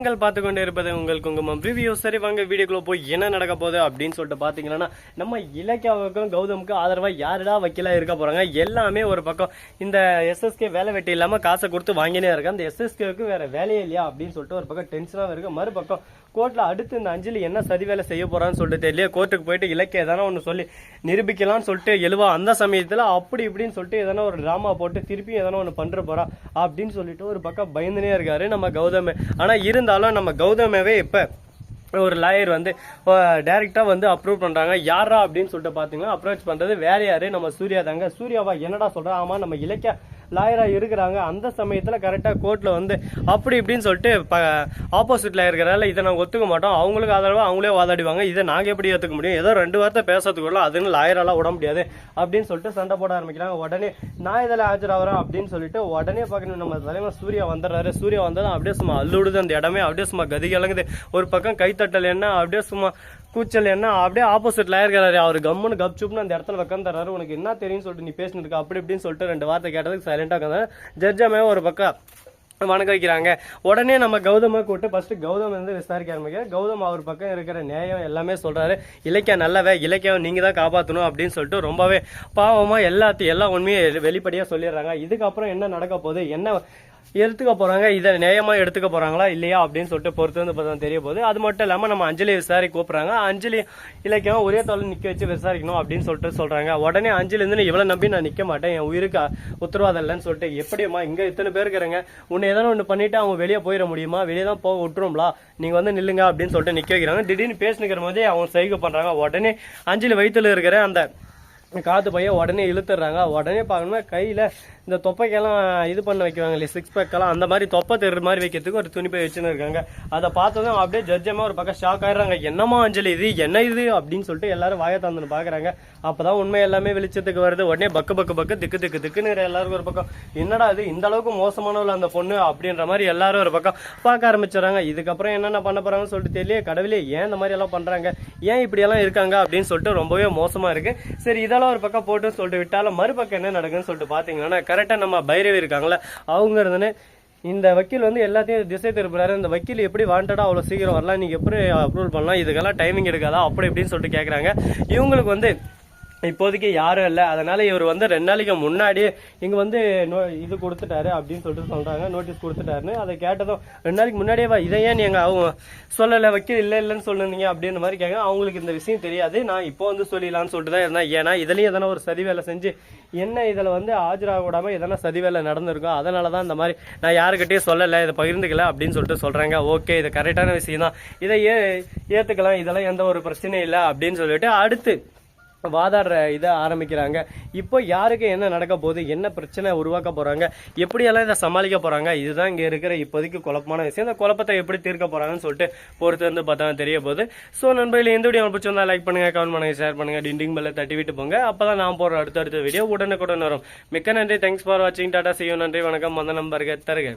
நீங்கள் பார்த்து கொண்டு இருப்பது உங்கள் குங்குமம். ரிவ்யூ சரி வாங்க வீடியோக்குள்ள போய் என்ன நடக்க போகுது அப்படின்னு சொல்லிட்டு பார்த்தீங்கன்னா நம்ம இலக்கியாவுக்கும் கௌதமுக்கும் ஆதரவாக யாருடா வக்கீலாக இருக்க போகிறாங்க எல்லாமே ஒரு பக்கம். இந்த எஸ்எஸ்கே வேலை வெட்டி இல்லாமல் காசை கொடுத்து வாங்கினே இருக்கு அந்த எஸ்எஸ்கேவுக்கு வேறு வேலையே இல்லையா அப்படின்னு சொல்லிட்டு ஒரு பக்கம் டென்ஷனாக இருக்கு. மறுபக்கம் கோர்ட்டில் அடுத்து இந்த அஞ்சலி என்ன சதி வேலை செய்ய போகிறான்னு சொல்லிட்டு தெரியல கோர்ட்டுக்கு போயிட்டு இலக்கிய எதனா ஒன்று சொல்லி நிரூபிக்கலாம்னு சொல்லிட்டு எழுவா அந்த சமயத்தில் அப்படி இப்படின்னு சொல்லிட்டு எதனா ஒரு ட்ராமா போட்டு திருப்பியும் எதனா ஒன்று பண்ணுற போகிறா அப்படின்னு சொல்லிட்டு ஒரு பக்கம் பயந்துனே இருக்காரு நம்ம கௌதம். இருந்து இருந்தாலும் நம்ம கௌதமவே இப்ப ஒரு லாயர் வந்து டைரக்டா வந்து அப்ரூவ் பண்றாங்க. யாரா அப்படின்னு சொல்லிட்டு பார்த்தீங்கன்னா அப்ரோச் பண்றது வேற யார்? நம்ம சூர்யா தாங்க. சூர்யாவா என்னடா சொல்கிறேன் ஆமாம் நம்ம இலக்கிய லாயராக இருக்கிறாங்க. அந்த சமயத்தில் கரெக்டாக கோர்ட்டில் வந்து அப்படி இப்படின்னு சொல்லிட்டு ஆப்போசிட்டில் இருக்கிறனால இதை நாங்கள் ஒத்துக்க மாட்டோம். அவங்களுக்கு ஆதரவு அவங்களே வாதாடுவாங்க. இதை நாங்கள் எப்படி ஏற்றுக்க முடியும்? ஏதோ ரெண்டு வார்த்தை பேசுறதுக்குள்ள அதுன்னு லாயராலாம் விட முடியாது. அப்படின்னு சொல்லிட்டு சண்டை போட ஆரம்பிக்கிறாங்க. உடனே நான் இதில் ஆஜராகிறேன் அப்படின்னு சொல்லிட்டு உடனே பார்க்கணும். நம்ம தலைவர் சூர்யா வந்துடுறாரு. சூர்யா வந்ததும் அப்படியே சும்மா அள்ளுடுது அந்த இடமே. அப்படியே சும்மா கதி கலங்குது ஒரு பக்கம் கைத்தட்டல் என்ன? அப்படியே சும்மா கூச்சல் என்ன? அப்படியே ஆப்போசிட்ல இருக்கிறாரு அவர் கம்முன்னு கப்சுப்னு அந்த இடத்துல உட்காந்துறாரு உனக்கு என்ன தெரியும்னு சொல்லிட்டு நீ பேசினிருக்க அப்படி இப்படின்னு சொல்லிட்டு ரெண்டு வார்த்தை கேட்டதுக்கு சைலண்டா உட்காந்து ஜட்ஜாமே ஒரு பக்கம் வணக்க வைக்கிறாங்க உடனே நம்ம கௌதம கூப்பிட்டு ஃபஸ்ட்டு கௌதம் வந்து விசாரிக்க ஆரம்பிக்க கௌதம் அவர் பக்கம் இருக்கிற நேயம் எல்லாமே சொல்கிறாரு இலக்கியம் நல்லவே இலக்கியம் நீங்கள் தான் காப்பாற்றணும் அப்படின்னு சொல்லிட்டு ரொம்பவே பாவமாக எல்லாத்தையும் எல்லா உண்மையும் வெளிப்படையாக சொல்லிடுறாங்க. இதுக்கப்புறம் என்ன நடக்க போகுது? என்ன எடுத்துக்க போகிறாங்க இதை நேயமாக எடுத்துக்க போகிறாங்களா இல்லையா? அப்படின்னு சொல்லிட்டு பொறுத்து வந்து பார்த்தா தெரிய போகுது. அது மட்டும் இல்லாமல் நம்ம அஞ்சலி விசாரிக்க கூப்பிட்றாங்க. அஞ்சலி இலக்கியம் ஒரே தொலை நிற்க வச்சு விசாரிக்கணும் அப்படின்னு சொல்லிட்டு சொல்கிறாங்க உடனே அஞ்சலி இருந்து இவ்வளோ நம்பி நான் நிற்க மாட்டேன். என் உயிருக்கு உத்தரவாதம் இல்லைன்னு சொல்லிட்டு எப்படிம்மா இங்கே இத்தனை பேர் இருக்கிறாங்க? உன்னை எதனா ஒன்று பண்ணிவிட்டு அவங்க வெளியே போயிட முடியுமா? வெளியே தான் போக விட்டுரும்ல நீங்கள் வந்து நில்லுங்க அப்படின்னு சொல்லிட்டு நிற்க வைக்கிறாங்க. திடீர்னு பேசினுக்கிற போதே அவங்க சைகை பண்ணுறாங்க உடனே அஞ்சலி வயிற்றில் இருக்கிற அந்த காத்து பையன் உடனே இழுத்துறாங்க உடனே பார்க்கணும்னா கையில் இந்த தொப்பைக்கெல்லாம் இது பண்ண வைக்குவாங்க இல்லையா சிக்ஸ் பேக்கெல்லாம் அந்த மாதிரி தொப்பை தெரு மாதிரி வைக்கிறதுக்கு ஒரு துணி போய் வச்சுன்னு இருக்காங்க. அதை பார்த்ததும் அப்படியே ஜட்ஜமாக ஒரு பக்கம் ஷாக் ஆயிடுறாங்க. என்னமா அஞ்சலி இது? என்ன இது? அப்படின்னு சொல்லிட்டு எல்லாரும் வாயை தந்துன்னு பார்க்குறாங்க. அப்போ தான் உண்மை எல்லாமே வெளிச்சத்துக்கு வருது. உடனே பக்கு பக்கு பக்கு திக்கு திக்கு திக்குன்னு எல்லாருக்கும் ஒரு பக்கம் என்னடா இது? இந்த அளவுக்கு மோசமானவள் அந்த பொண்ணு? அப்படின்ற மாதிரி எல்லாரும் ஒரு பக்கம் பார்க்க ஆரம்பிச்சிடறாங்க. இதுக்கப்புறம் என்னென்ன பண்ண போகிறாங்கன்னு சொல்லிட்டு தெரியல கடவுளே ஏன் இந்த மாதிரி எல்லாம் பண்ணுறாங்க ஏன் இப்படியெல்லாம் இருக்காங்க? அப்படின்னு சொல்லிட்டு ரொம்பவே மோசமாக இருக்குது சரி இதெல்லாம் ஒரு பக்கம் போட்டு சொல்லிட்டு விட்டாலும் மறுபக்கம் என்ன நடக்குன்னு சொல்லிட்டு பார்த்தீங்கன்னா கரெக்டா நம்ம பைரவி இருக்காங்களே அவங்க இருந்துன்னு இந்த வக்கீல் வந்து எல்லாத்தையும் திசை திருப்புறாரு இந்த வக்கீல் எப்படி வாண்டடா அவ்வளோ சீக்கிரம் வரலாம் நீங்க எப்படி அப்ரூவல் பண்ணலாம் இதுக்கெல்லாம் டைமிங் எடுக்காதா அப்படி இப்படின்னு சொல்லிட்டு கேட்குறாங்க இவங்களுக்கு வந்து இப்போதைக்கு யாரும் இல்லை. அதனால இவர் வந்து ரெண்டு நாளைக்கு முன்னாடியே இங்கே வந்து நோ இது கொடுத்துட்டாரு அப்படின்னு சொல்லிட்டு சொல்கிறாங்க நோட்டீஸ் கொடுத்துட்டாருன்னு அதை கேட்டதும் ரெண்டு நாளைக்கு முன்னாடியே வா இதை ஏன் நீங்கள் அவங்க சொல்லலை வைக்க இல்லை இல்லைன்னு சொல்லுனீங்க அப்படின்ற மாதிரி கேட்க அவங்களுக்கு இந்த விஷயம் தெரியாது. நான் இப்போ வந்து சொல்லிடலாம்னு சொல்லிட்டு தான் இருந்தேன். ஏன்னா இதுலயும் எதனா ஒரு சதி வேலை செஞ்சு என்ன இதில் வந்து ஆஜராக விடாமல் எதனா சதி வேலை நடந்திருக்கும் அதனால தான் இந்த மாதிரி நான் யாருக்கிட்டையும் சொல்லலை இதை பகிர்ந்துக்கல அப்படின்னு சொல்லிட்டு சொல்கிறாங்க ஓகே இது கரெக்டான விஷயம் தான் இதை ஏ ஏற்றுக்கலாம் இதெல்லாம் எந்த ஒரு பிரச்சனையும் இல்லை அப்படின்னு சொல்லிட்டு அடுத்து வாதாடுற இதை ஆரம்பிக்கிறாங்க. இப்போ யாருக்கு என்ன நடக்க போகுது? என்ன பிரச்சனை உருவாக்க போகிறாங்க எப்படியெல்லாம் இதை சமாளிக்க போகிறாங்க இதுதான் இங்கே இருக்கிற இப்போதைக்கு குழப்பமான விஷயம். இந்த குழப்பத்தை எப்படி தீர்க்க போகிறாங்கன்னு சொல்லிட்டு பொறுத்து வந்து பார்த்தா தெரிய போகுது. ஸோ நண்பர்கள் எந்த வீடியோ பிடிச்சிருந்தா லைக் பண்ணுங்க கமெண்ட் பண்ணுங்கள் ஷேர் பண்ணுங்கள் டிண்டிங் பெல்ல தட்டி விட்டு போங்க. அப்போ தான் நான் போகிற அடுத்த அடுத்த வீடியோ உடனுக்குடன் வரும். மிக்க நன்றி. தேங்க்ஸ் ஃபார் வாட்சிங் டாடா செய்யும் நன்றி வணக்கம். மந்த நம்பருக்கு தருக.